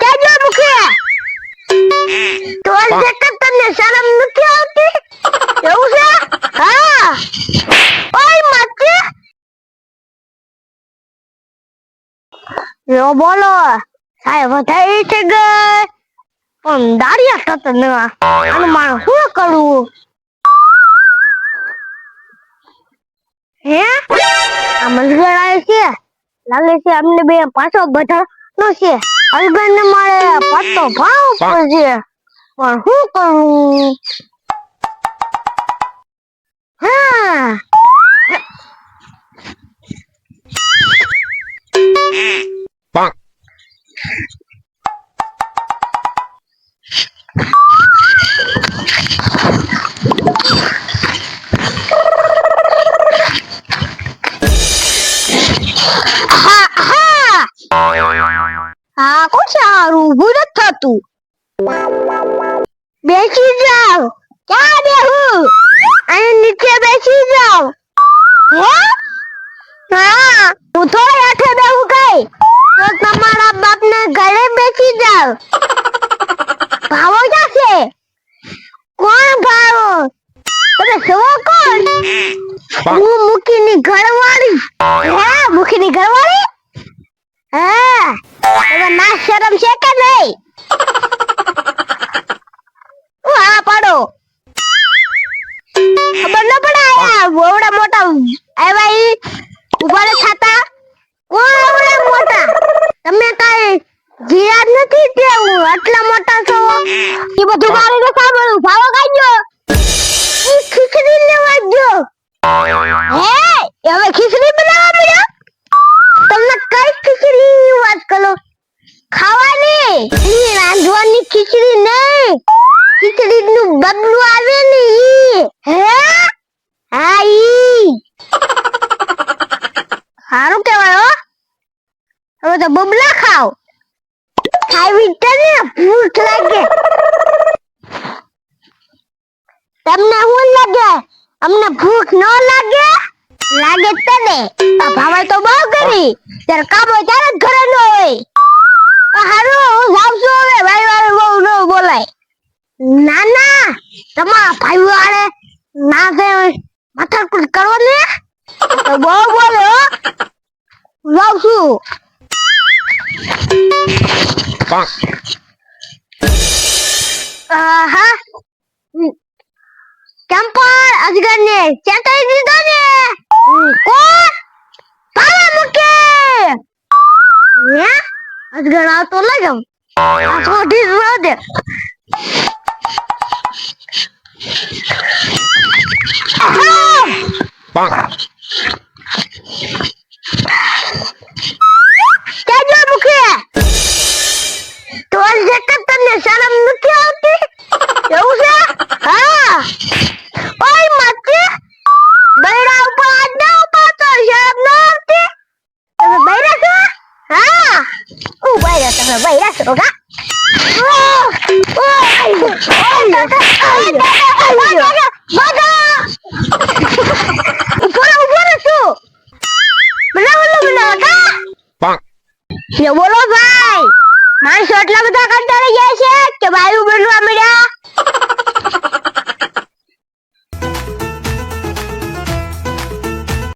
કેજો મુખે તો દેખ તને શરમ નથી આવતી? એવું છે? હા. ઓય માતી યો બોલો. સાહેબ વધારે છે ગઈ પણ દાડિયા થતો ન. આનું મારે શું કરવું હે? આ મંદિર આવે છે. લાગે છે અમને બે પાછો બધા નો છે. ને મારે પાછો ભાવ પડશે પણ શું કરું? હા. bonk, હા સારું નથી થતું. બેસી જાવ. ક્યાં બેહું? અહીં નીચે બેસી જાવ. હે? હા હું તો હેઠે બેહું કઈ. તો તમારા બાપને ઘરે બેસી જાવ. ભાવો જશે? કોણ ભાવો? તમે સવો કોણ? હું મૂકીની ઘરવાળી. હે મૂકીની ઘરવાળી? હા. તમે ના શરમ છે કે નહીં? હું હા પાડો. ખીચડી નું બદલું આવે ને હે? હા, ઈ. સારું કહેવાય હવે તો બબલા ખાવ. ખાવી તને ભૂખ લાગે. તમને શું લાગે? અમને ભૂખ ન લાગે? લાગે તને. આ ભાવાય તો બહુ કરી ત્યારે કામ હોય ત્યારે ઘરે ન હોય. હારું, હું જાઉં હવે. ભાઈ વાય બહુ ન ના ના તમારા ભાઈ વાળે ના કે માથાકૂટ કરો ને તો બહુ બોલો લાવ છું. આહા. અજગર ને ચેતાઈ દીધો ને? કોણ? મૂકે હે? અજગર આવતો જાઉં આ છોડી દે. કેજો મુખે તો જકત તને શરમ નથી આવતી એવું છે હા ઓય માતી બૈરા ઉપર હાથ ન ઉપાડતો શરમ ન આવતી તમે બૈરા છો હા હું બૈરા તમે બૈરા છો કા ઊભો બોલો ભાઈ. માણસો એટલા બધા કંટાળી ગયા છે કે વાયુ બનવા મળ્યા?